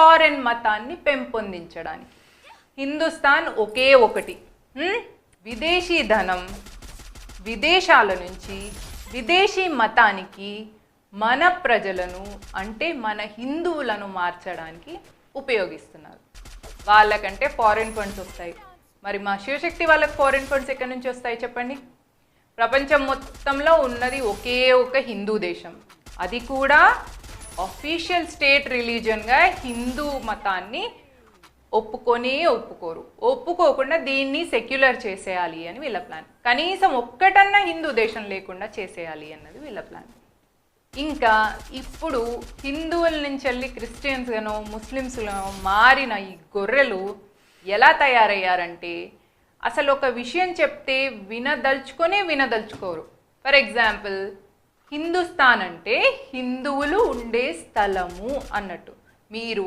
Foreign మతాన్ని పెంపొందించడానికి. హిందుస్థాన్ ఒకే ఒకటి. విదేశీ ధనం విదేశాల నుంచి విదేశీ మతానికి మన ప్రజలను అంటే మన హిందువులను మార్చడానికి ఉపయోగిస్తున్నారు. వాళ్ళకంటే ఫారిన్ ఫండ్స్ వస్తాయి. మరి మా శివశక్తి వాళ్ళకి ఫారిన్ ఫండ్స్ ఎక్కడి నుంచి వస్తాయి చెప్పండి? ప్రపంచం మొత్తంలో ఉన్నది ఒకే ఒక హిందూ దేశం. అది కూడా అఫీషియల్ స్టేట్ రిలీజన్గా హిందూ మతాన్ని ఒప్పుకొని ఒప్పుకోరు. ఒప్పుకోకుండా దీన్ని సెక్యులర్ చేసేయాలి అని వీళ్ళ ప్లాన్ కనీసం ఒక్కటన్నా హిందూ దేశం లేకుండా చేసేయాలి అన్నది వీళ్ళ ప్లాన్ ఇంకా ఇప్పుడు హిందువుల నుంచి వెళ్ళి క్రిస్టియన్స్గానో ముస్లిమ్స్గానో మారిన ఈ గొర్రెలు ఎలా తయారయ్యారంటే అసలు ఒక విషయం చెప్తే వినదలుచుకొని వినదలుచుకోరు. ఫర్ ఎగ్జాంపుల్ హిందుస్థాన్ అంటే హిందువులు ఉండే స్థలము అన్నట్టు. మీరు